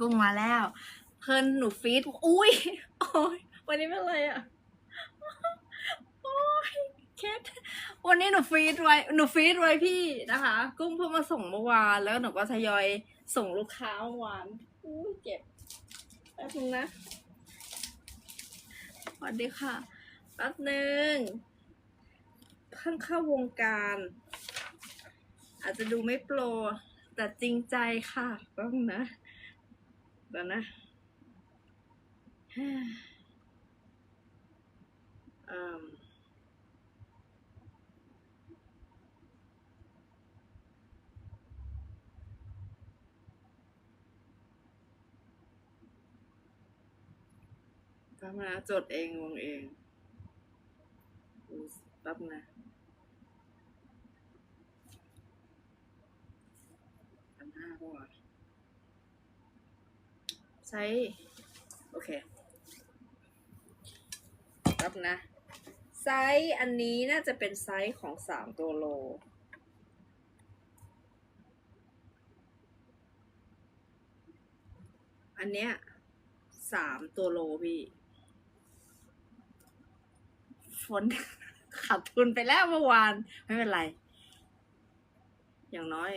กุ้งมาแล้ว เพิ่นหนูฟีดอุ้ยโอ้ยวันนี้เป็นอะไรอะโอ้ยเคสวันนี้หนูฟีดไว้หนูฟีดไว้พี่นะคะ กุ้งเพิ่งมาส่งเมื่อวานแล้วหนูก็ทยอยส่งลูกค้าเมื่อวานอุ้ยเจ็บแป๊บนึงนะสวัสดีค่ะแป๊บนึงเพิ่งเข้าวงการ อาจจะดูไม่โปรแต่จริงใจค่ะต้องนะ เดี๋ยวนะอืมแป๊บนะจดเองวงเองดูแป๊บนะพันห้าก็ ใช้ โอเคแป๊บนะ ไซส์อันนี้น่าจะเป็นไซส์ของสามตัวโล อันเนี้ยสามตัวโลพี่ฝนขาดทุนไปแล้วเมื่อวาน ไม่เป็นไร อย่างน้อย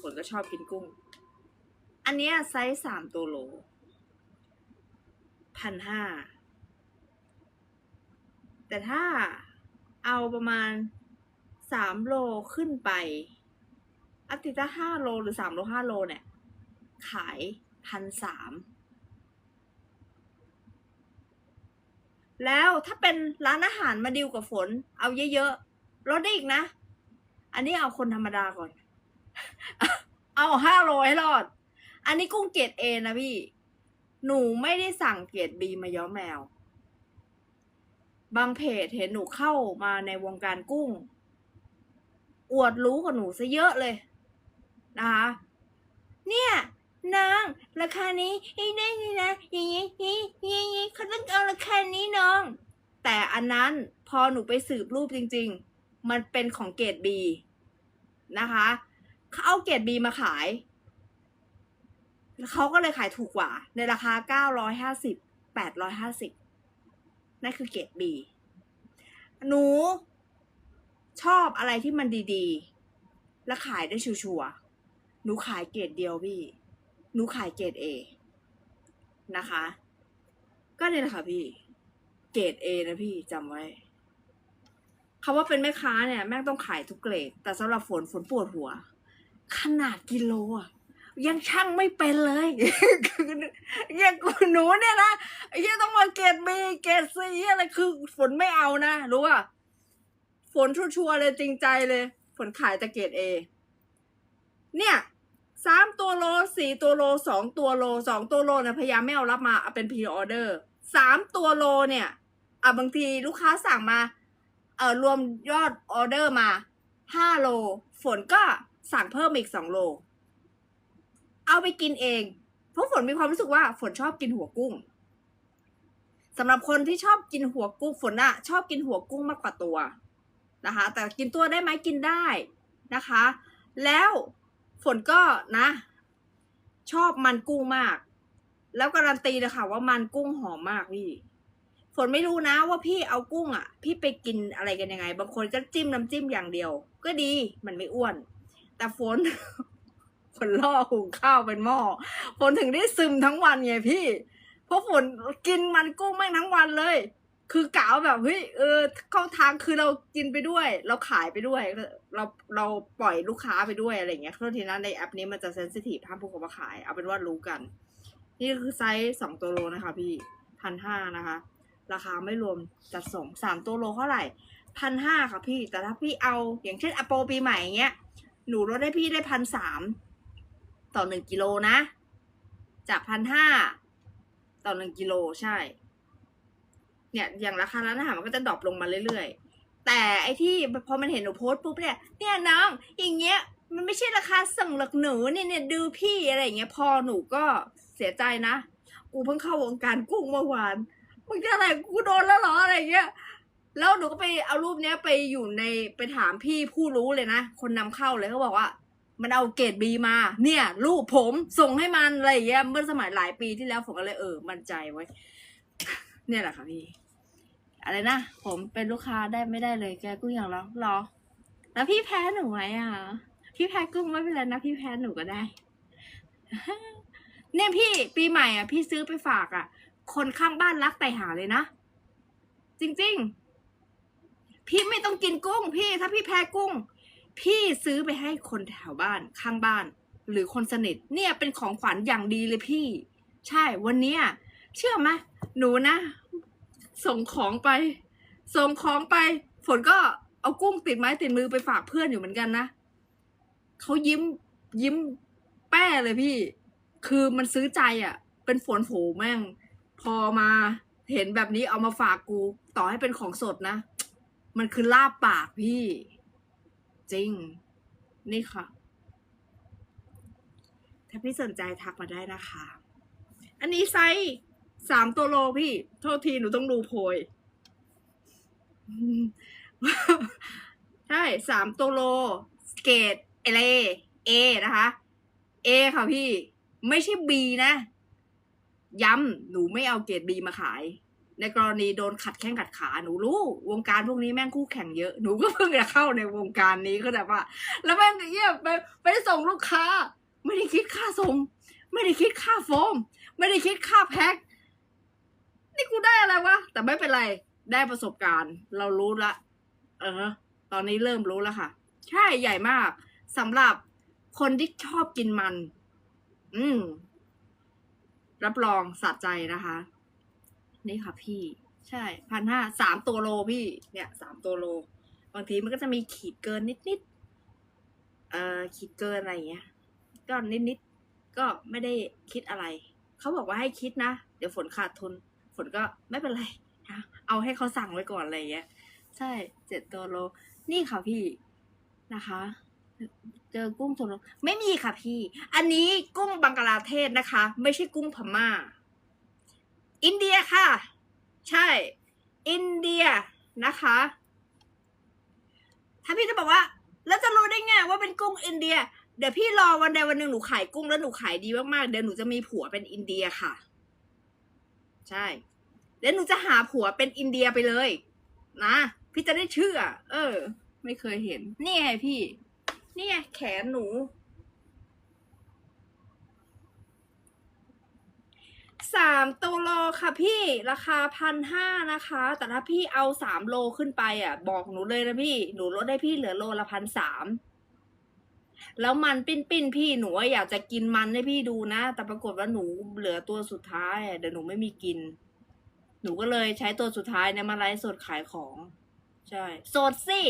ฝนก็ชอบกินกุ้ง อันเนี้ยไซส์สามตัวโล พันห้าแต่ถ้าเอาประมาณสามโลขึ้นไป อัติถ้าห้าโลหรือสามโลห้าโลเนี่ย ขายพันสามแล้วถ้าเป็นร้านอาหารมาดิวกับฝน เอาเยอะๆลดได้อีกนะ อันนี้เอาคนธรรมดาก่อน เอาห้าโลให้รอด อันนี้กุ้งเกรดเอนะพี่ หนูไม่ได้สั่งเกรดบีมาย้อมแมว บางเพจเห็นหนูเข้ามาในวงการกุ้ง อวดรู้กับหนูซะเยอะเลยนะคะ เนี่ยนางราคานี้ไอ้นี่นี่นะอย่างงี้นี่อย่างงี้เขาต้องเอาราคานี้น้อง แต่อันนั้นพอหนูไปสืบรูปจริง ๆ มันเป็นของเกรดบีนะคะเขาเอาเกรดบีมาขาย เขาก็เลยขายถูกกว่า ในราคา 950 850 นั่นคือเกรดบีหนูชอบอะไรที่มันดีๆ และขายได้ชัวร์ๆหนูขายเกรดเดียวพี่ หนูขายเกรดเอนะคะ ก็เนี่ยแหละค่ะพี่ เกรดเอนะพี่จำไว้คำว่าเป็นแม่ค้าเนี่ย แม่งต้องขายทุกเกรด แต่สำหรับฝนฝนปวดหัว ขนาดกิโลอะ ยังช่างไม่เป็นเลยอย่างหนูเนี่ยนะไอ้ที่ต้องมาเกรดบีเกรดซีอะไรคือ ฝนไม่เอานะรู้ป่ะฝนชัวร์เลยจริงใจเลย ฝนขายแต่เกรดเอเนี่ยสามตัวโลสี่ตัวโลสองตัวโลสองตัวโลเนี่ยพยายามไม่เอารับมาเอาเป็นพรีออเดอร์สามตัวโลเนี่ยอะบางทีลูกค้าสั่งมา เอ่อรวมยอดออเดอร์มาห้าโล ฝนก็สั่งเพิ่มอีกสองโล เอาไปกินเอง เพราะฝนมีความรู้สึกว่าฝนชอบกินหัวกุ้งสำหรับคนที่ชอบกินหัวกุ้งฝนอะชอบกินหัวกุ้งมากกว่าตัวนะคะ แต่กินตัวได้ไหมกินได้นะคะ แล้วฝนก็นะ ชอบมันกุ้งมาก แล้วการันตีเลยค่ะว่ามันกุ้งหอมมากพี่ฝนไม่รู้นะว่าพี่เอากุ้งอะ พี่ไปกินอะไรกันยังไง บางคนก็จิ้มน้ำจิ้มอย่างเดียว ก็ดีมันไม่อ้วน แต่ฝน ฝนล่อหุงข้าวเป็นหม้อฝนถึงได้ซึมทั้งวันไงพี่เพราะฝนกินมันกุ้งแม่งทั้งวันเลย คือกะว่าแบบเฮ้ยเออเข้าทางคือเรากินไปด้วย เราขายไปด้วย เราเราปล่อยลูกค้าไปด้วยอะไรเงี้ยโทษทีนะในแอปนี้มันจะเซนซิทีฟห้ามพูดคำว่าขาย เอาเป็นว่ารู้กัน นี่คือไซส์สองตัวโลนะคะ พี่พันห้านะคะ ราคาไม่รวมจัดส่งสามตัวโลเท่าไหร่พันห้าค่ะพี่ แต่ถ้าพี่เอาอย่างเช่นอโปปีใหม่เงี้ยหนูลดให้พี่ได้พันสาม ต่อหนึ่งกิโลนะ จากพันห้าต่อหนึ่งกิโลใช่ เนี่ยอย่างราคาร้านอาหารมันก็จะดรอปลงมาเรื่อยๆ แต่ไอที่พอมันเห็นหนูโพสต์ปุ๊บเนี่ยเนี่ยน้องอย่างเงี้ยมันไม่ใช่ราคาส่งหลักหนูเนี่ยเนี่ยดูพี่อะไรอย่างเงี้ยพอหนูก็เสียใจนะ กูเพิ่งเข้าวงการกุ้งเมื่อวานมึงจะอะไรกูโดนแล้วหรออะไรเงี้ยแล้วหนูก็ไปเอารูปเนี้ยไปอยู่ในไปถามพี่ผู้รู้เลยนะ คนนำเข้าเลยเขาบอกว่า มันเอาเกรดบีมา เนี่ยรูปผมส่งให้มันอะไรอย่างเงี้ยเมื่อสมัยหลายปีที่แล้วผมก็เลยเออมั่นใจไว้ เนี่ยแหละค่ะพี่ อะไรนะผมเป็นลูกค้าได้ไม่ได้เลยแกกุ้งอย่างราหรอ แล้วพี่แพ้หนูไหมอะ พี่แพ้กุ้งไม่เป็นไรนะพี่แพ้หนูก็ได้ เนี่ยพี่ปีใหม่อะ พี่ซื้อไปฝากอะ คนข้างบ้านรักไตหาเลยนะ จริง ๆ พี่ไม่ต้องกินกุ้งพี่ถ้าพี่แพ้กุ้ง พี่ซื้อไปให้คนแถวบ้านข้างบ้าน หรือคนสนิทเนี่ยเป็นของขวัญอย่างดีเลยพี่ ใช่วันนี้เชื่อไหมหนูนะ ส่งของไป ส่งของไป ฝนก็เอากุ้งติดไม้ติดมือไปฝากเพื่อนอยู่เหมือนกันนะเขายิ้มยิ้มแป้เลยพี่ คือมันซื้อใจอะ่ะ เป็นฝนโผแม่ง พอมาเห็นแบบนี้เอามาฝากกู ต่อให้เป็นของสดนะ มันคือลาบปากพี่ จริง นี่ค่ะ ถ้าพี่สนใจทักมาได้นะคะ อันนี้ไซส์สามตัวโลพี่ โทษทีหนูต้องดูโพย ใช่สามตัวโล เกรดเอเลเอนะคะเอค่ะพี่ ไม่ใช่บีนะ ย้ำหนูไม่เอาเกรดบีมาขาย ในกรณีโดนขัดแข้งขัดขาหนูรู้ วงการพวกนี้แม่งคู่แข่งเยอะหนูก็เพิ่งจะเข้าในวงการนี้ก็แบบว่า แล้วแม่งเยี่ยไปไปส่งลูกค้า ไม่ได้คิดค่าส่ง ไม่ได้คิดค่าโฟม ไม่ได้คิดค่าแพ็คนี่กูได้อะไรวะแต่ไม่เป็นไรได้ประสบการณ์ เรารู้ละ เออ ตอนนี้เริ่มรู้แล้วค่ะ ใช่ใหญ่มากสำหรับคนที่ชอบกินมัน อืมรับรองสะใจนะคะ นี่ค่ะพี่ ใช่พันห้าสามตัวโลพี่ เนี่ยสามตัวโล บางทีมันก็จะมีขีดเกินนิดๆเอ่อขีดเกินอะไรอย่างเงี้ยก็นิดนิดๆก็ไม่ได้คิดอะไรเขาบอกว่าให้คิดนะ เดี๋ยวฝนขาดทุน ฝนก็ไม่เป็นไรนะเอาให้เขาสั่งไว้ก่อนอะไรอย่างเงี้ย ใช่เจ็ดตัวโล นี่ค่ะพี่นะคะ เจอกุ้งตัวโลไม่มีค่ะพี่ อันนี้กุ้งบังกลาเทศนะคะ ไม่ใช่กุ้งพม่า อินเดียค่ะ ใช่ อินเดียนะคะ ถ้าพี่จะบอกว่า แล้วจะรู้ได้ไงว่าเป็นกุ้งอินเดีย เดี๋ยวพี่รอวันใดวันหนึ่งหนูขายกุ้งแล้วหนูขายดีมากๆเดี๋ยวหนูจะมีผัวเป็นอินเดียค่ะ ใช่เดี๋ยวหนูจะหาผัวเป็นอินเดียไปเลย นะพี่จะได้เชื่อ เออ ไม่เคยเห็น นี่ไงพี่ นี่ไงแขนหนู สามตัวโลค่ะพี่ราคาพันห้านะคะ แต่ถ้าพี่เอาสามโลขึ้นไปอะ บอกหนูเลยนะพี่หนูลดให้พี่เหลือโลละพันสามแล้วมันปิ้นปิ้นพี่หนูอยากจะกินมันให้พี่ดูนะ แต่ปรากฏว่าหนูเหลือตัวสุดท้ายเดี๋ยวหนูไม่มีกิน หนูก็เลยใช้ตัวสุดท้ายเนี่ยมาไลฟ์สดขายของ ใช่สดสิ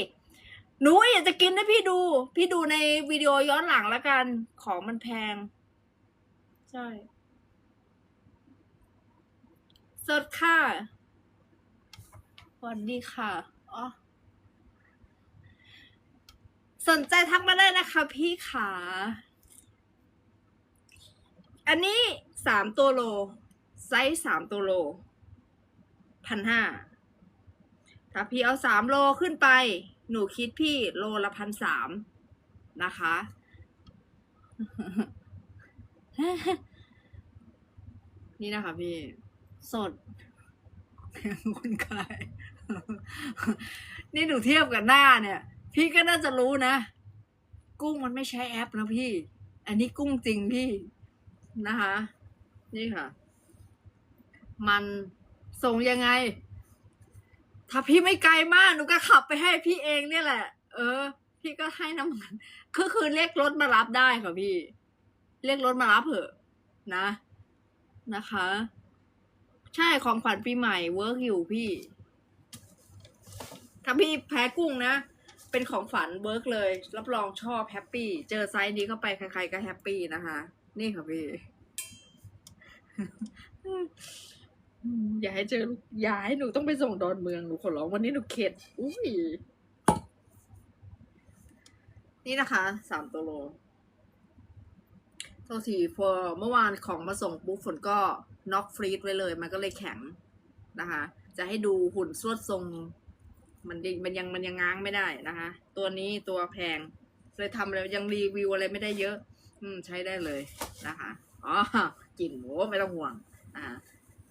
หนูอยากจะกินให้พี่ดู พี่ดูในวิดีโอย้อนหลังแล้วกัน ของมันแพง ใช่ สดค่ะสวัสดีค่ะอ๋อสนใจทักมาได้นะคะพี่ขาอันนี้สามตัวโล ไซส์สามตัวโลพันห้าถ้าพี่เอาสามโลขึ้นไป หนูคิดพี่โลละพันสามนะคะ นี่นะคะพี่ สดคุณกาย นี่หนูเทียบกับหน้าเนี่ย พี่ก็น่าจะรู้นะ กุ้งมันไม่ใช้แอปนะพี่ อันนี้กุ้งจริงพี่นะคะ นี่ค่ะ มันส่งยังไง ถ้าพี่ไม่ไกลมากหนูก็ขับไปให้พี่เองเนี่ยแหละ เออ พี่ก็ให้น้ำมันก็คือเรียกรถมารับได้ค่ะพี่ เรียกรถมารับเถอะนะ นะคะ ใช่ของขวัญปีใหม่เวิร์กอยู่พี่ ถ้าพี่แพ้กุ้งนะ เป็นของฝันเวิร์กเลย รับรองชอบแฮปปี้ เจอไซส์นี้เข้าไปใครๆก็แฮปปี้นะคะ นี่ค่ะพี่ อย่าให้เจออย่าให้หนูต้องไปส่งดอนเมืองหนูขอร้องวันนี้หนูเข็ด อุ้ย นี่นะคะ สามตัวโล โทษทีพอเมื่อวานของมาส่งปุ๊บฝนก็น็อกฟรีดไว้เลย มันก็เลยแข็งนะคะ จะให้ดูหุ่นสวดทรง มันมันยังมันยังง้างไม่ได้นะคะ ตัวนี้ตัวแพงเลยทำอะไรยังรีวิวอะไรไม่ได้เยอะ อืมใช้ได้เลยนะคะอ๋อกลิ่นหไม่ต้องห่วงอ่า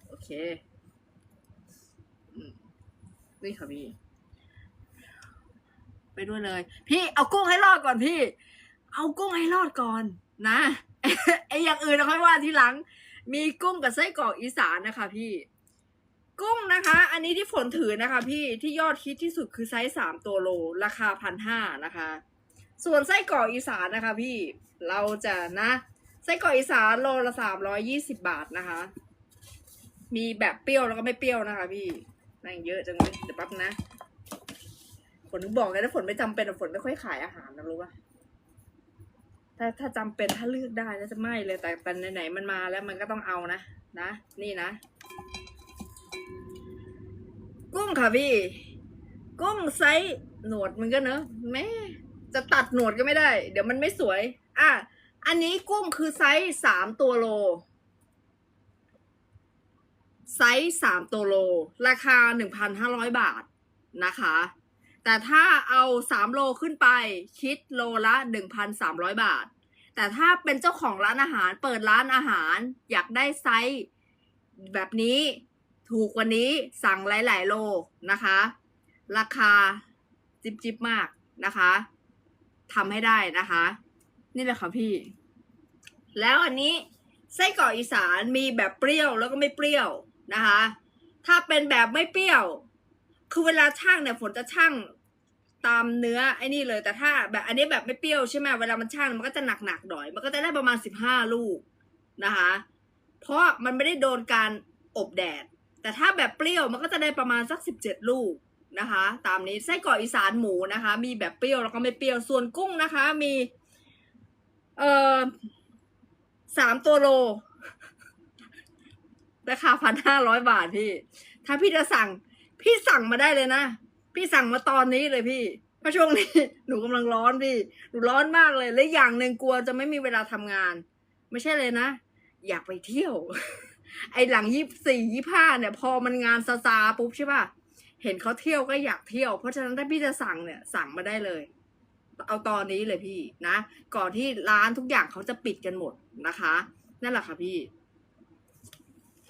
โอเคอนี่ค่ะพี่ ไปด้วยเลย พี่เอากุ้งให้รอดก่อนพี่ เอากุ้งให้รอดก่อนนะ ไออย่างอื่นเราค่อยว่าทีหลัง มีกุ้งกับไส้กรอกอีสานนะคะพี่ กุ้งนะคะ อันนี้ที่ฝนถือนะคะ พี่ที่ยอดฮิตที่สุดคือไซส์สามตัวโล ราคาพันห้านะคะ ส่วนไส้กรอกอีสานนะคะ พี่เราจะนะไส้กรอกอีสานโลละสามร้อยยี่สิบาทนะคะ มีแบบเปรี้ยวแล้วก็ไม่เปรี้ยวนะคะ พี่นั่งเยอะจังเลยเดี๋ยวแป๊บนะฝนถึงบอกไงถ้าฝนไม่จำเป็นฝนไม่ค่อยขายอาหารนะรู้ปะ ถ้าถ้าจำเป็นถ้าเลือกได้แล้วจะไม่เลยแต่แต่ไหนๆมันมาแล้วมันก็ต้องเอานะนะนี่นะ กุ้งค่ะพี่ กุ้งไซส์หนวดมันก็เนอะแม่จะตัดหนวดก็ไม่ได้ เดี๋ยวมันไม่สวย อะอันนี้กุ้งคือไซส์สามตัวโล ไซส์สามตัวโล ราคาหนึ่งพันห้าร้อยบาทนะคะ แต่ถ้าเอาสามโลขึ้นไปคิดโลละหนึ่งพันสามร้อยบาท แต่ถ้าเป็นเจ้าของร้านอาหารเปิดร้านอาหาร อยากได้ไซส์แบบนี้ถูกกว่านี้สั่งหลาย ๆ โลนะคะ ราคาจิบจิบมากนะคะทำให้ได้นะคะ นี่แหละค่ะพี่ แล้วอันนี้ไส้กรอกอีสานมีแบบเปรี้ยวแล้วก็ไม่เปรี้ยวนะคะ ถ้าเป็นแบบไม่เปรี้ยว คือเวลาช่างเนี่ยฝนจะช่างตามเนื้อไอ้นี่เลยแต่ถ้า แบบอันนี้แบบไม่เปรี้ยวใช่ไหมเวลามันช่างมันก็จะหนักๆหน่อย มันก็จะได้ประมาณสิบห้าลูกนะคะ เพราะมันไม่ได้โดนการอบแดด แต่ถ้าแบบเปรี้ยวมันก็จะได้ประมาณสักสิบเจ็ดลูกนะคะ ตามนี้ไส้กรอกอีสานหมูนะคะ มีแบบเปรี้ยวแล้วก็ไม่เปรี้ยวส่วนกุ้งนะคะ มีเอ่อสามตัวโลราคาพันห้าร้อยบาทพี่ ถ้าพี่จะสั่ง พี่สั่งมาได้เลยนะ พี่สั่งมาตอนนี้เลยพี่ เพราะช่วงนี้หนูกำลังร้อนพี่ หนูร้อนมากเลย และอย่างหนึ่งกลัวจะไม่มีเวลาทำงาน ไม่ใช่เลยนะ อยากไปเที่ยว ไอหลังยี่สี่ยี่ห้าเนี่ย พอมันงานซาซาปุ๊บใช่ป่ะ เห็นเขาเที่ยวก็อยากเที่ยว เพราะฉะนั้นถ้าพี่จะสั่งเนี่ย สั่งมาได้เลย เอาตอนนี้เลยพี่นะ ก่อนที่ร้านทุกอย่างเขาจะปิดกันหมดนะคะ นั่นแหละค่ะพี่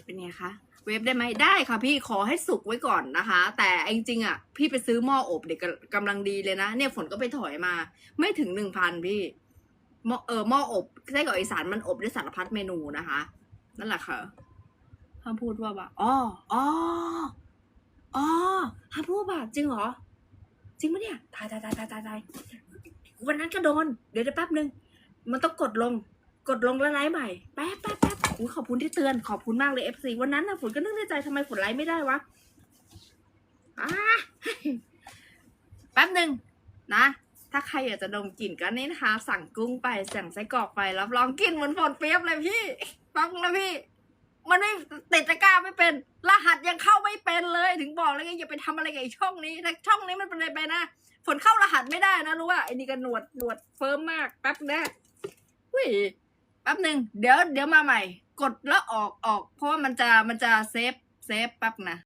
เป็นไงคะ เวฟได้ไหมได้ค่ะพี่ขอให้สุกไว้ก่อนนะคะ แต่จริงๆอะ พี่ไปซื้อหม้ออบเด็กกำลังดีเลยนะ เนี่ยฝนก็ไปถอยมา ไม่ถึงหนึ่งพันพี่หม้อเออหม้ออบไส้กรอกอีสานมันอบได้สารพัดเมนูนะคะ นั่นแหละค่ะห้ามพูดว่าแบบอ๋ออ๋ออ๋อห้ามพูดแบบจริงเหรอ จริงปะเนี่ยตายตายตายตายตายตายวันนั้นก็โดนเดี๋ยวเดี๋ยวแป๊บนึง มันต้องกดลง กดลงแล้วไลฟ์ใหม่ แป๊บแป๊บแป๊บ อุ๊ยขอบคุณที่เตือนขอบคุณมากเลยเอฟซีวันนั้นนะฝนก็นึกในใจทำไมฝนไลฟ์ไม่ได้วะอ่าแป๊บหนึ่งนะ ถ้าใครอยากจะดมกลิ่นก็นี่นะคะ สั่งกุ้งไปสั่งไส้กรอกไปรับรองกลิ่นเหมือนฝนเปียบเลยพี่ฟังนะพี่ มันไม่ติดตะกร้าไม่เป็น รหัสยังเข้าไม่เป็นเลย ถึงบอกแล้วไงอย่าไปทำอะไรกับไอ้ช่องนี้ถ้าช่องนี้มันเป็นอะไรไปนะฝนเข้ารหัสไม่ได้นะรู้ว่าไอ้นี่ก็หนวดหนวดเฟิร์มมากแป๊บนะอุ้ยแป๊บหนึ่งเดี๋ยวเดี๋ยวมาใหม่ กดแล้วออกออก เพราะว่ามันจะมันจะเซฟเซฟปั๊บนะ